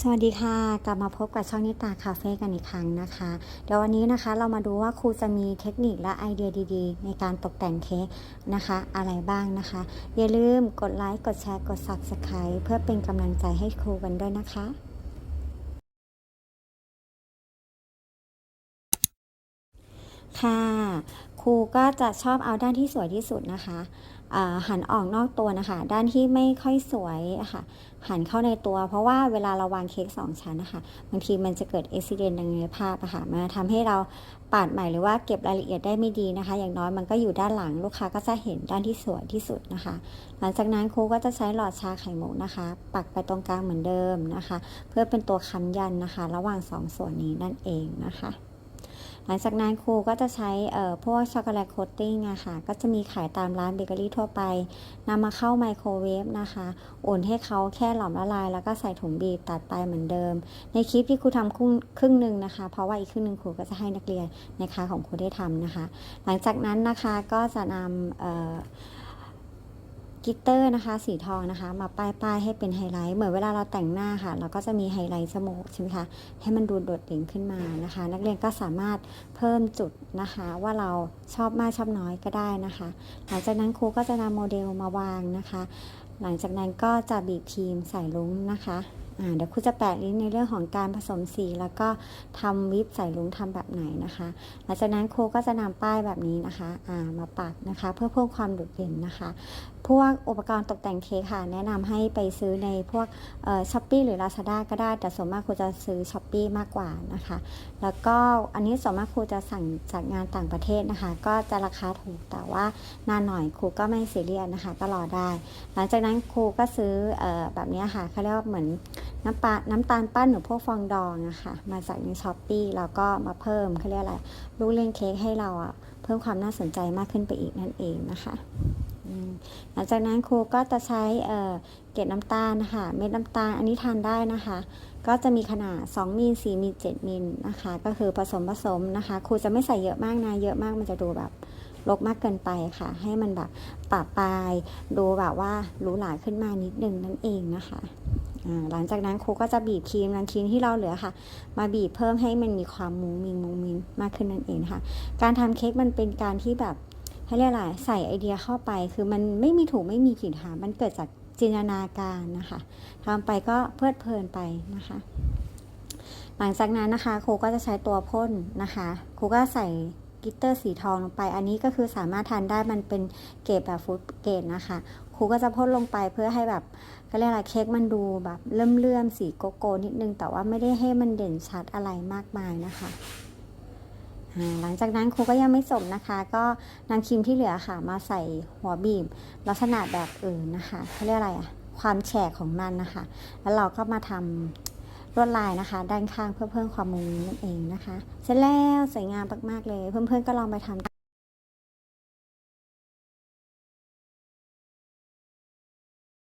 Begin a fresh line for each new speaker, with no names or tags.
สวัสดีค่ะ กลับมาพบกับช่องนิตาคาเฟ่กันอีกครั้งนะคะ เดี๋ยววันนี้นะคะเรามาดูว่าครูจะมีเทคนิคและไอเดียดีๆ ในการตกแต่งเค้กนะคะ อะไรบ้างนะคะ อย่าลืมกดไลค์กดแชร์กด Subscribe เพื่อเป็นกำลังใจให้ครูกันด้วยนะคะค่ะครูก็จะชอบเอาด้านที่สวยที่สุดนะคะ หันออกนอกตัวนะคะ ด้านที่ไม่ค่อยสวยะค่ะหันเข้าในตัว เพราะว่าเวลาเราวางเค้กสองชั้นนะคะบางทีมันจะเกิดอุบิเหตุดังในภาพอะค่ะมันทำให้เราปาดใหม่หรือว่าเก็บรายละเอียดได้ไม่ดีนะคะ อย่างน้อยมันก็อยู่ด้านหลังลูกค้าก็จะเห็นด้านที่สวยที่สุดนะคะ หลังจากนั้นครูก็จะใช้หลอดชาไข่มุกนะคะ ปักไปตรงกลางเหมือนเดิมนะคะ เพื่อเป็นตัวค้ำยันนะคะ ระหว่างสองส่วนนี้นั่นเองนะคะ หลังจากนั้นครูก็จะใช้เอ่อพวกช็อกโกแลตโคตติ้งอะค่ะ ก็จะมีขายตามร้านเบเกอรี่ทั่วไปนำมาเข้าไมโครเวฟนะคะ อุ่นให้เขาแค่หลอมละลาย แล้วก็ใส่ถุงบีบตัดไปเหมือนเดิม ในคลิปที่ครูทำครึ่งครึ่งหนึ่งนะคะ เพราะว่าอีกครึ่งหนึ่งครูก็จะให้นักเรียนในคลาของครูได้ทำนะคะ หลังจากนั้นนะคะก็จะนำเอ่อ กิตเตอร์นะคะ สีทองนะคะ มาป้ายป้ายให้เป็นไฮไลท์เหมือนเวลาเราแต่งหน้าค่ะ เราก็จะมีไฮไลท์จมูกใช่ไหมคะให้มันดูโดดเด่นขึ้นมานะคะ นักเรียนก็สามารถเพิ่มจุดนะคะ ว่าเราชอบมากชอบน้อยก็ได้นะคะ หลังจากนั้นครูก็จะนำโมเดลมาวางนะคะ หลังจากนั้นก็จะบีบครีมใส่ลุ้งนะคะ เดี๋ยวครูจะแปะลิงก์ในเรื่องของการผสมสี แล้วก็ทำวิปใส่ลุงทำแบบไหนนะคะ หลังจากนั้นครูก็จะนำป้ายแบบนี้นะคะามาปักนะคะ เพื่อเพิ่มความโดดเด่นนะคะ พวกอุปกรณ์ตกแต่งเค้กค่ะ แนะนำให้ไปซื้อในพวกช้อปปี้หรือ Lazada ก็ได้ แต่ส่วนมากครูจะซื้อช้อปปี้มากกว่านะคะ แล้วก็อันนี้ส่วนมากครูจะสั่งจากงานต่างประเทศนะคะ ก็จะราคาถูกแต่ว่านานหน่อยครูก็ไม่เสียเรียสนะคะ ก็รอได้ หลังจากนั้นครูก็ซื้อเออแบบนี้ค่ะเขาเรียกว่าเหมือน น้ำปลาน้ำตาลปั้นหรือพวกฟองดองอะค่ะมาจากในช้อปปี้แล้วก็มาเพิ่มเขาเรียกอะไรลูกเล่นเค้กให้เราอะเพิ่มความน่าสนใจมากขึ้นไปอีกนั่นเองนะคะหลังจากนั้นครูก็จะใช้เกล็ดน้ำตาลนะคะเม็ดน้ำตาลอันนี้ทานได้นะคะ ก็จะมีขนาด 2มิล4มิล7มิลนะคะ ก็คือผสมผสมนะคะ ครูจะไม่ใส่เยอะมากนะเยอะมากมันจะดูแบบรกมากเกินไปค่ะ ให้มันแบบปะปลายดูแบบว่าหรูหราขึ้นมานิดนึงนั่นเองนะคะ หลังจากนั้นครูก็จะบีบครีมนังครีมที่เราเหลือค่ะ มาบีบเพิ่มให้มันมีความมุ้งมิงมุ้งมิงมากขึ้นนั่นเองค่ะ การทำเค้กมันเป็นการที่แบบให้เรียกอะไรใส่ไอเดียเข้าไป คือมันไม่มีถูกไม่มีผิดค่ะมันเกิดจากจินตนาการนะคะทำไปก็เพลิดเพลินไปนะคะ หลังจากนั้นนะคะครูก็จะใช้ตัวพ่นนะคะครูก็ใส่กิตเตอร์สีทองลงไป อันนี้ก็คือสามารถทานได้มันเป็นเกรดแบบฟูดเกรดนะคะ รูก็จะพ่นลงไปเพื่อให้แบบก็เรียกอะไรเค้กมันดูแบบเลื่อมเลื่อมสีโกโก้นิดนึง แต่ว่าไม่ได้ให้มันเด่นชัดอะไรมากมายนะคะหลังจากนั้นครูก็ยังไม่จบนะคะ ก็นำครีมที่เหลือค่ะ มาใส่หัวบีบลักษณะแบบอื่นนะคะเขาเรียกอะไรอะความแฉกของมันนะคะ แล้วเราก็มาทำลวดลายนะคะ ด้านข้างเพื่อเพิ่มความมุงนั่นเองนะคะ เสร็จแล้วสวยงามมากๆเลย เพื่อนๆก็ลองไปทำ